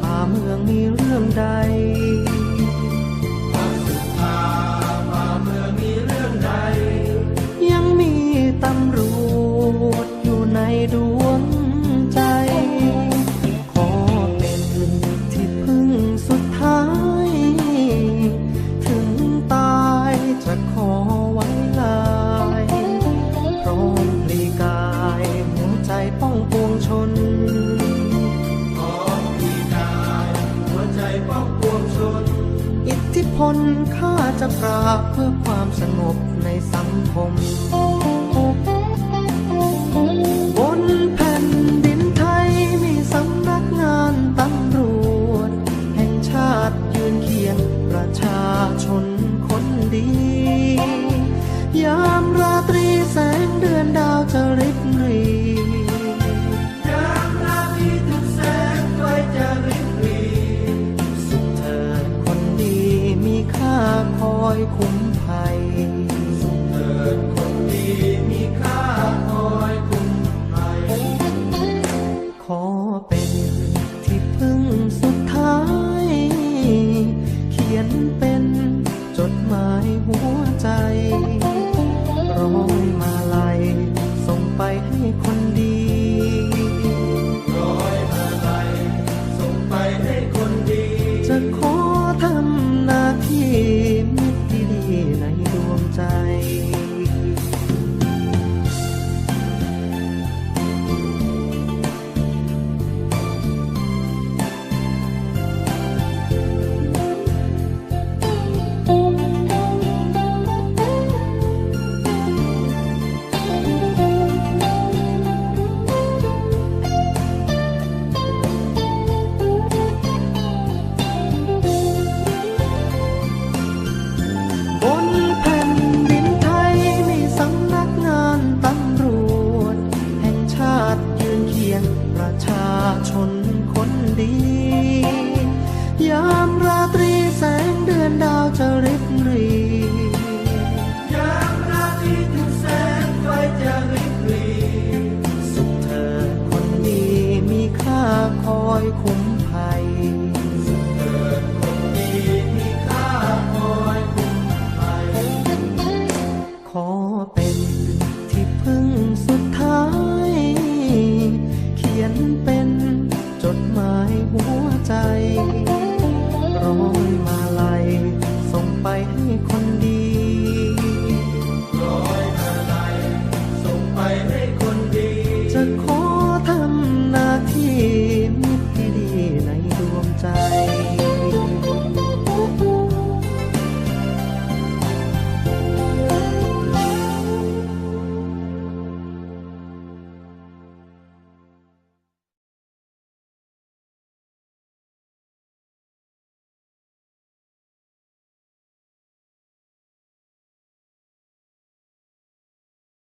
พาเมืองมีเรื่องใด อิทธิพลข้าจะปราบเพื่อความสงบในสังคม บนแผ่นดินไทยมีสำนักงานตำรวจ แห่งชาติยืนเคียงประชาชนคนดี ยามราตรีแสงเดือนดาวจะริบ ใจ ยงประชาชนคนดี ยามราตรีแสงเดือนดาวจะริบรียามราตรีถึงแสงไฟจะริบรีสุขเธอคนดีมีค่าคอยคุ้ม mày